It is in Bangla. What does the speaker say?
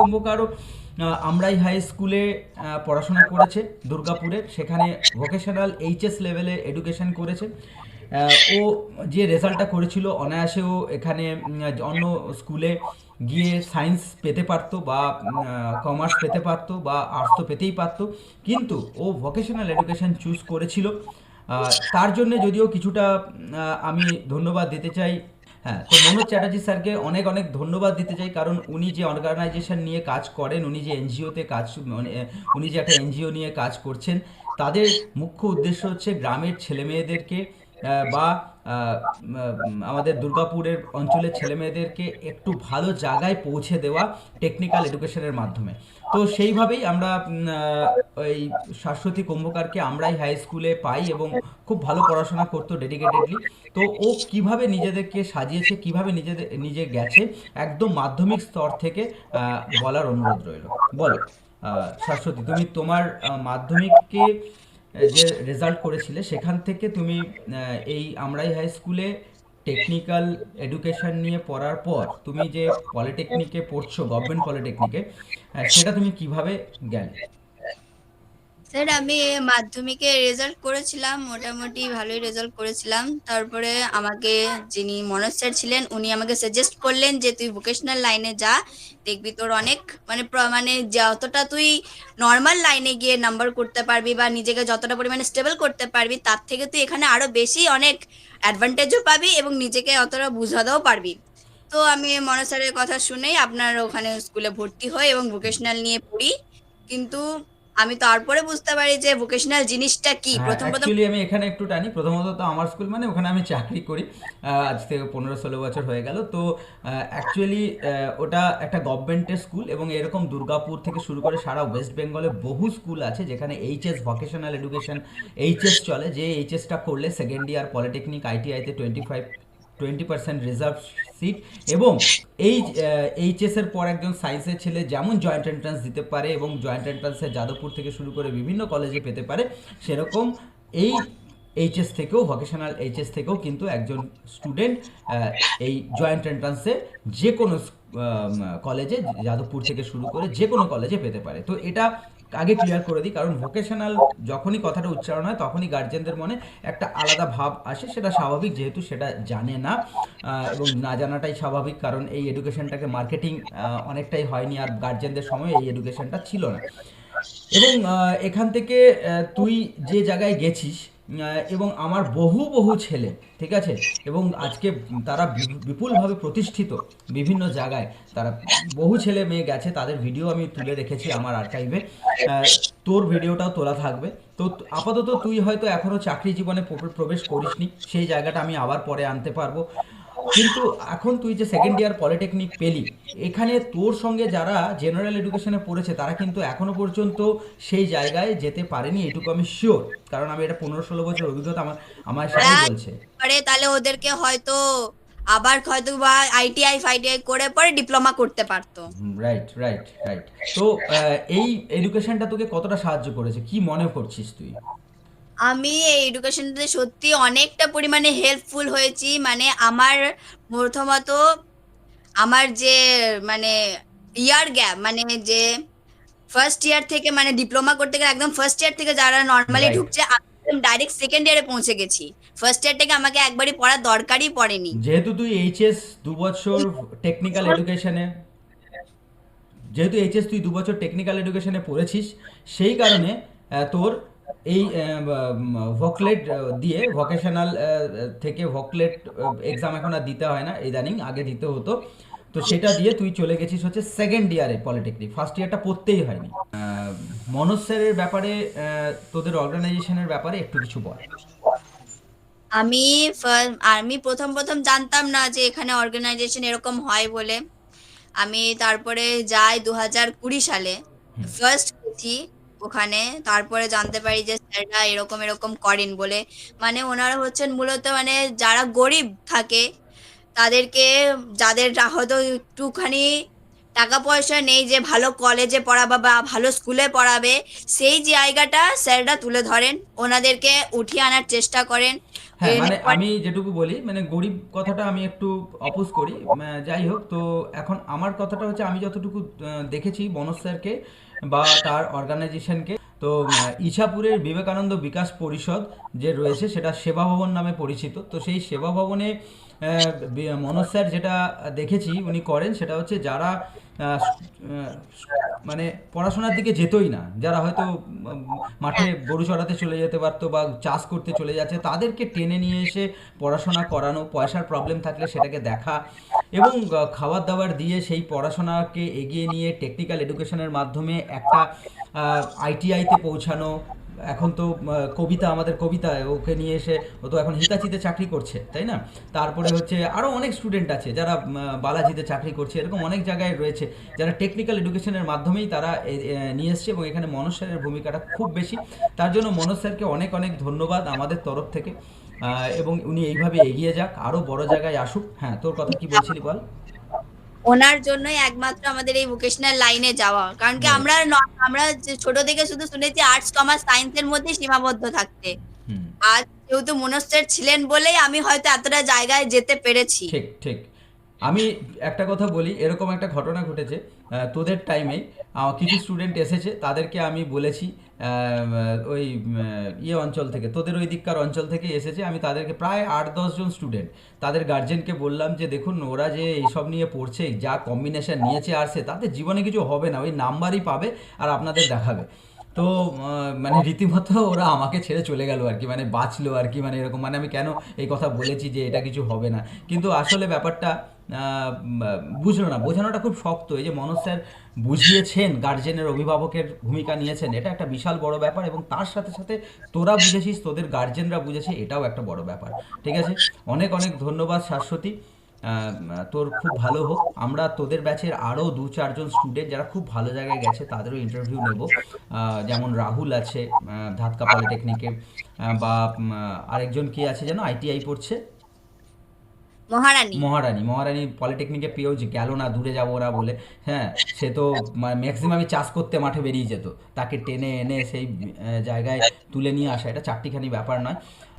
কুম্ভকারও আমরাই হাই স্কুলে পড়াশোনা করেছে দুর্গাপুরের সেখানে ভোকেশনাল এইচএস লেভেলে এডুকেশন করেছে। ও যে রেজাল্টটা করেছিল, অনায়াসে ও এখানে অন্য স্কুলে গিয়ে সায়েন্স পেতে পারতো বা কমার্স পেতে পারতো বা আর্টস তো পেতেই পারতো। কিন্তু ও ভোকেশনাল এডুকেশন চুজ করেছিল। তার জন্য যদিও কিছুটা আমি ধন্যবাদ দিতে চাই হ্যাঁ তো মনোজ চ্যাটার্জি স্যারকে অনেক অনেক ধন্যবাদ দিতে চাই, কারণ উনি যে অর্গানাইজেশন নিয়ে কাজ করেন, উনি যে এনজিওতে কাজ মানে উনি যে একটা এনজিও নিয়ে কাজ করছেন, তাদের মুখ্য উদ্দেশ্য হচ্ছে গ্রামের ছেলেমেয়েদেরকে মেয়েদেরকে বা আমাদের দুর্গাপুরের অঞ্চলের ছেলেমেয়েদেরকে একটু ভালো জায়গায় পৌঁছে দেওয়া টেকনিক্যাল এডুকেশনের মাধ্যমে। তো সেইভাবেই আমরা ওই শাশ্বতী কুম্ভকারকে আমরাই হাই স্কুলে পাই এবং খুব ভালো পড়াশোনা করতো ডেডিকেটেডলি তো ও কীভাবে নিজেদেরকে সাজিয়েছে, কীভাবে নিজেদের, নিজে গেছে, একদম মাধ্যমিক স্তর থেকে বলার অনুরোধ রইল। বলো শাশ্বতী, তুমি তোমার মাধ্যমিককে যে রেজাল্ট করেছিলে, সেখান থেকে তুমি এই আমরাই হাই স্কুলে টেকনিক্যাল এডুকেশন নিয়ে পড়ার পর তুমি যে পলিটেকনিকে পড়ছো গভর্নমেন্ট পলিটেকনিকে সেটা তুমি কীভাবে গেলে? স্যার আমি মাধ্যমিকে রেজাল্ট করেছিলাম, মোটামুটি ভালোই রেজাল্ট করেছিলাম। তারপরে আমাকে যিনি মনোজ স্যার ছিলেন, উনি আমাকে সাজেস্ট করলেন যে, তুই ভোকেশনাল লাইনে যা, দেখবি তোর অনেক মানে মানে যতটা তুই নর্মাল লাইনে গিয়ে নাম্বার করতে পারবি বা নিজেকে যতটা পরিমাণে স্টেবল করতে পারবি, তার থেকে তুই এখানে আরও বেশি অনেক অ্যাডভান্টেজও পাবি এবং নিজেকে অতটা বুঝাতেও পারবি। তো আমি মনোজ স্যারের কথা শুনেই আপনার ওখানে স্কুলে ভর্তি হই এবং ভোকেশনাল নিয়ে পড়ি। কিন্তু আমি তারপরে বুঝতে পারি যে ভোকেশনাল জিনিসটা কি। প্রথম প্রথম অ্যাকচুয়ালি আমি এখানে একটু টানি। প্রথমত তো আমার স্কুল মানে ওখানে আমি চাকরি করি। আজ থেকে পনেরো ষোলো বছর হয়ে গেল। তো অ্যাকচুয়ালি ওটা একটা গভর্নমেন্টের স্কুল এবং এরকম দুর্গাপুর থেকে শুরু করে সারা ওয়েস্ট বেঙ্গলে বহু স্কুল আছে যেখানে এইচএস ভোকেশনাল এডুকেশন এইচএস চলে। যে এইচএসটা করলে second year polytechnic আইটিআইতে twenty five twenty percent reserve seat এবং এই এইচএসের পর একজন সায়েন্সের ছেলে যেমন জয়েন্ট এন্ট্রান্স দিতে পারে এবং জয়েন্ট এন্ট্রান্সে যাদবপুর থেকে শুরু করে বিভিন্ন কলেজে পেতে পারে, সেরকম এই এইচএস থেকেও ভোকেশনাল এইচএস থেকেও কিন্তু একজন স্টুডেন্ট এই জয়েন্ট এন্ট্রান্সে যে কোনো কলেজে যাদবপুর থেকে শুরু করে যে কোনো কলেজে পেতে পারে। তো এটা আগে ক্লিয়ার করে দিই, কারণ ভোকেশনাল যখনই কথাটা উচ্চারণ হয়, তখনই গার্জেনদের মনে একটা আলাদা ভাব আসে, সেটা স্বাভাবিক যেহেতু সেটা জানে না এবং না জানাটাই স্বাভাবিক, কারণ এই এডুকেশনটাকে মার্কেটিং অনেকটাই হয়নি আর গার্জেনদের সময় এই এডুকেশনটা ছিল না। এবং এখান থেকে তুই যে জায়গায় গেছিস এবং আমার বহু বহু ছেলে, ঠিক আছে? এবং আজকে তারা বিপুলভাবে প্রতিষ্ঠিত বিভিন্ন জায়গায়। তারা বহু ছেলে মেয়ে গেছে, তাদের ভিডিও আমি তুলে রেখেছি আমার আর্কাইভে তোর ভিডিওটাও তোলা থাকবে। তো আপাতত তুই হয়তো এখনও চাকরি জীবনে প্রবেশ করিসনি, সেই জায়গাটা আমি আবার পরে আনতে পারব। কিন্তু এখন তুই যে সেকেন্ড ইয়ার পলিটেকনিক পেলি এখানে তোর সঙ্গে যারা জেনারেল এডুকেশনে পড়েছে তারা কিন্তু এখনও পর্যন্ত সেই জায়গায় যেতে পারেনি এটুকু আমি শিওর কারণ আমি এটা পনেরো ষোলো বছর অভিজ্ঞতা আমার আমার সাথে বলছে পরে তাহলে ওদেরকে হয়তো আবার হয়তো বা আইটিআই ফাইটিআই করে পরে ডিপ্লোমা করতে পারতো। রাইট রাইট রাইট তো এই এডুকেশনটা তোকে কতটা সাহায্য করেছে? কি মনে করছিস তুই? আমি এই এডুকেশনটাতে সত্যি অনেকটা পরিমাণে হেল্পফুল হয়েছি। মানে আমার প্রথমত আমার যে মানে ইয়ার গ্যাপ মানে যে ফার্স্ট ইয়ার থেকে মানে ডিপ্লোমা করতে গেলে একদম ফার্স্ট ইয়ার থেকে যারা নর্মালি ঢুকছে ডাইরেক্ট সেকেন্ড ইয়ারে পৌঁছে গেছি। ফার্স্ট ইয়ার থেকে আমাকে একবারই পড়ার দরকারই পড়েনি। যেহেতু তুই এইচএস দু বছর টেকনিক্যাল এডুকেশনে যেহেতু এইচএস তুই দু বছর টেকনিক্যাল এডুকেশনে পড়েছিস সেই কারণে তোর এই ভকলেট দিয়ে ভোকেশনাল থেকে ভোকলেট এক্সাম এখন আর দিতে হয় না ইদানিং আগে দিতে হতো। তো সেটা দিয়ে তুই চলে গেছিস হচ্ছে সেকেন্ড ইয়ারে পলিটেকনিক ফার্স্ট ইয়ারটা পড়তেই হয়নি। মনোজ স্যারের ব্যাপারে তোদের অর্গানাইজেশনের ব্যাপারে একটু কিছু বল। আমি আমি প্রথম প্রথম জানতাম না যে এখানে অর্গানাইজেশন এরকম হয় বলে। আমি তারপরে যাই দু হাজার কুড়ি সালে। ফার্স্ট গেছি। ওখানে। তারপরে জানতে পারি যে স্যাররা এরকম এরকম করেন বলে। মানে ওনারা হচ্ছেন মূলত মানে যারা গরিব থাকে, তাদেরকে যাদের হয়তো একটুখানি টাকা পয়সা নেই যে ভালো কলেজে পড়াবে বা ভালো স্কুলে পড়াবে সেই জায়গাটা স্যাররা তুলে ধরেন ওনাদেরকে উঠিয়ে আনার চেষ্টা করেন। হ্যাঁ মানে আমি যেটুকু বলি মানে গরিব কথাটা আমি একটু অপোজ করি যাই হোক তো এখন আমার কথাটা হচ্ছে আমি যতটুকু দেখেছি বনজ স্যারকে বা তার অর্গানাইজেশনকে তো ইছাপুরের বিবেকানন্দ বিকাশ পরিষদ যে রয়েছে সেটা সেবা ভবন নামে পরিচিত। তো সেই সেবা ভবনে মনোজ স্যার যেটা দেখেছি উনি করেন সেটা হচ্ছে যারা মানে পড়াশোনার দিকে যেতই না। যারা হয়তো মাঠে গরু চড়াতে চলে যেতে পারতো বা চাষ করতে চলে যাচ্ছে তাদেরকে টেনে নিয়ে এসে পড়াশোনা করানো পয়সার প্রবলেম থাকলে সেটাকে দেখা এবং খাবার দাবার দিয়ে সেই পড়াশোনাকে এগিয়ে নিয়ে টেকনিক্যাল এডুকেশনের মাধ্যমে একটা আইটিআইতে পৌঁছানো এখন তো কবিতা আমাদের কবিতা ওকে নিয়ে এসে, ও তো এখন হিতাচিতে চাকরি করছে, তাই না? তারপরে হচ্ছে আরও অনেক স্টুডেন্ট আছে যারা বালাজিতে চাকরি করছে, এরকম অনেক জায়গায় রয়েছে যারা টেকনিক্যাল এডুকেশনের মাধ্যমেই তারা নিয়ে এসছে এবং এখানে মনোজ স্যারের ভূমিকাটা খুব বেশি। তার জন্য মনোজ স্যারকে অনেক অনেক ধন্যবাদ আমাদের তরফ থেকে। এবং উনি এইভাবে এগিয়ে যাক আরও বড় জায়গায় আসুক। হ্যাঁ তোর কথা কি বলছিলি বল? ওনার জন্যই একমাত্র আমাদের এই ভোকেশনাল লাইনে যাওয়া। কারণ কি আমরা আমরা ছোট থেকে শুধু শুনেছি আর্টস কমার্স সায়েন্সের মধ্যে সীমাবদ্ধ থাকতে। আর যেহেতু মনস্টার ছিলেন বলেই আমি হয়তো এতটা জায়গায় যেতে পেরেছি। ঠিক ঠিক। আমি একটা কথা বলি, এরকম একটা ঘটনা ঘটেছে তোদের টাইমে কিছু স্টুডেন্ট এসেছে, তাদেরকে আমি বলেছি ওই ইয়ে অঞ্চল থেকে, তোদের ওই দিককার অঞ্চল থেকে এসেছে, আমি তাদেরকে প্রায় আট দশজন স্টুডেন্ট তাদের গার্জেনকে বললাম যে, দেখুন, ওরা যে এইসব নিয়ে পড়ছে, যা কম্বিনেশন নিয়েছে আর সে তাদের জীবনে কিছু হবে না, ওই নাম্বারই পাবে আর আপনাদের দেখাবে। তো মানে রীতিমতো ওরা আমাকে ছেড়ে চলে গেল আর কি মানে বাঁচলো আর কি মানে এরকম মানে আমি কেন এই কথা বলেছি যে এটা কিছু হবে না? কিন্তু আসলে ব্যাপারটা বুঝলো না। বোঝানোটা খুব শক্ত। এই যে মনোজ স্যার বুঝিয়েছেন গার্জেনের অভিভাবকের ভূমিকা নিয়েছেন, এটা একটা বিশাল বড় ব্যাপার এবং তার সাথে সাথে তোরা বুঝেছিস, তোদের গার্জেনরা বুঝেছে, এটাও একটা বড় ব্যাপার। ঠিক আছে? অনেক অনেক ধন্যবাদ শাশ্বতী। তোর খুব ভালো হোক। আমরা তোদের ব্যাচের আরও দু, চারজন স্টুডেন্ট যারা খুব ভালো জায়গায় গেছে, তাদেরও ইন্টারভিউ নেব। যেমন রাহুল আছে ধাতকা পলিটেকনিকে বা আরেকজন কি আছে যেন আইটিআই পড়ছে। মহারানী। মহারানী মহারানী পলিটেকনিকে পেয়েও যে গেল না, দূরে যাব না বলে হ্যাঁ সে তো ম্যাক্সিমামই চাষ করতে মাঠে বেরিয়ে যেত। তাকে টেনে এনে সেই জায়গায় তুলে নিয়ে আসা, এটা চারটিখানি ব্যাপার নয়।